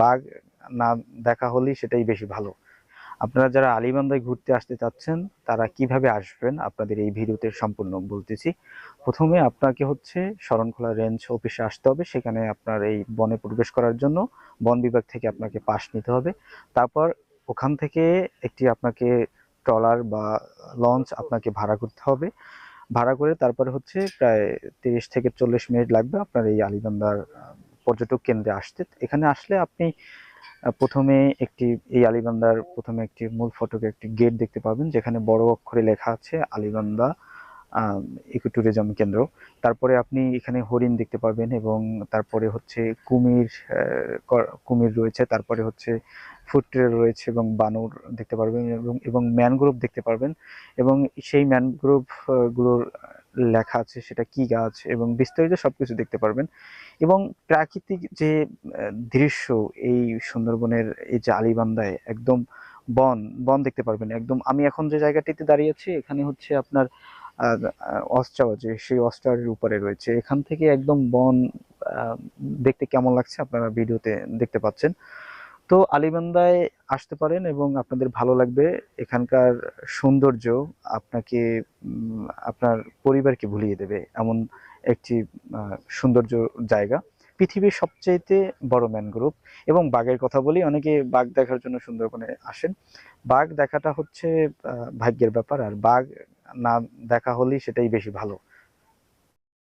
বাঘ না দেখা হলেই সেটাই বেশি ভালো। আপনারা যারা আলিবান্দায় ঘুরতে আসতে চাচ্ছেন, তারা কীভাবে আসবেন আপনাদের এই ভিডিওতে সম্পূর্ণ বলতেছি। প্রথমে আপনাকে হচ্ছে শরণখোলা রেঞ্জ অফিসে আসতে হবে। সেখানে আপনার এই বনে প্রবেশ করার জন্য বন বিভাগ থেকে আপনাকে পাস নিতে হবে। তারপর ওখান থেকে একটি আপনাকে ট্রলার বা লঞ্চ আপনাকে ভাড়া করতে হবে। ভাড়া করে তারপরে হচ্ছে প্রায় তিরিশ থেকে চল্লিশ মিনিট লাগবে আপনার এই আলিবান্দার পর্যটক কেন্দ্রে আসতে। এখানে আসলে আপনি প্রথমে একটি এই আলিবান্দার প্রথমে একটি মূল ফটকে একটি গেট দেখতে পাবেন, যেখানে বড় অক্ষরে লেখা আছে আলিবান্দা ইকো ট্যুরিজম কেন্দ্র। তারপরে আপনি এখানে হরিণ দেখতে পাবেন এবং তারপরে হচ্ছে কুমির কুমির রয়েছে, তারপরে হচ্ছে ফুড ট্রেল রয়েছে এবং বানর দেখতে পারবেন এবং এবং ম্যানগ্রোভ দেখতে পারবেন। এবং সেই ম্যানগ্রোভগুলোর লেখা আছে, সেটা কি গাছ এবং বিস্তারিত সবকিছু দেখতে পারবেন। এবং প্রাকৃতিক যে দৃশ্য এই সুন্দরবনের এই যে আলিবান্দায় একদম বন বন দেখতে পারবেন। একদম আমি এখন যে জায়গাটিতে দাঁড়িয়ে আছি, এখানে হচ্ছে আপনার অস্ট্রাও যে সেই অস্ট্রারের উপরে রয়েছে। এখান থেকে একদম বন দেখতে কেমন লাগছে আপনারা ভিডিওতে দেখতে পাচ্ছেন। তো আলিবান্দায় আসতে পারেন এবং আপনাদের ভালো লাগবে। এখানকার সৌন্দর্য আপনাকে আপনার পরিবারকে ভুলিয়ে দেবে এমন একটি সৌন্দর্য জায়গা। পৃথিবীর সবচাইতে বড় ম্যানগ্রোভ এবং বাঘের কথা বলি, অনেকে বাঘ দেখার জন্য সুন্দরবনে আসেন। বাঘ দেখাটা হচ্ছে ভাগ্যের ব্যাপার। আর বাঘ না দেখা হলেই সেটাই বেশি ভালো।